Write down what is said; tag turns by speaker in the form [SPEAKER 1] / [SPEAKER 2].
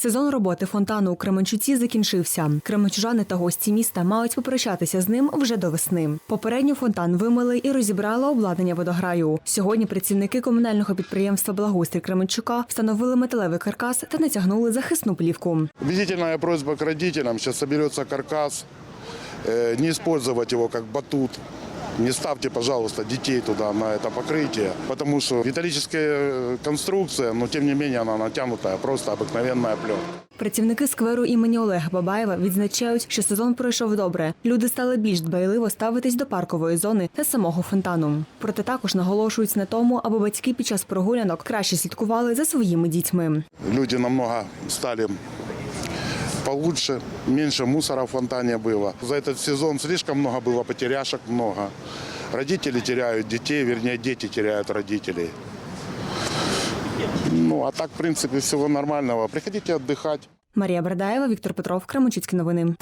[SPEAKER 1] Сезон роботи фонтану у Кременчуці закінчився. Кременчужани та гості міста мають попрощатися з ним вже до весни. Попередньо фонтан вимили і розібрали обладнання водограю. Сьогодні працівники комунального підприємства Благоустрій Кременчука встановили металевий каркас та натягнули захисну плівку.
[SPEAKER 2] Убедительная просьба к родителям. Сейчас соберется каркас. Э, Не использовать его как батут. Не ставьте, пожалуйста, детей туда на это покрытие, потому что металлическая э, конструкция, но тем не менее она натянутая, просто обыкновенная пленка.
[SPEAKER 1] Працівники скверу імені Олега Бабаєва відзначають, що сезон пройшов добре. Люди стали більш дбайливо ставитись до паркової зони та самого фонтану. Проте також наголошують на тому, аби батьки під час прогулянок краще слідкували за своїми дітьми.
[SPEAKER 2] Люди намного стали получше, меньше мусора в фонтане было. За этот сезон слишком много было потеряшек, много. Родители теряют детей, вернее, дети теряют родителей. Ну, а так, в принципе, всего нормального. Приходите отдыхать.
[SPEAKER 1] Марія Бердаєва, Віктор Петров, Кременчуцькі новини.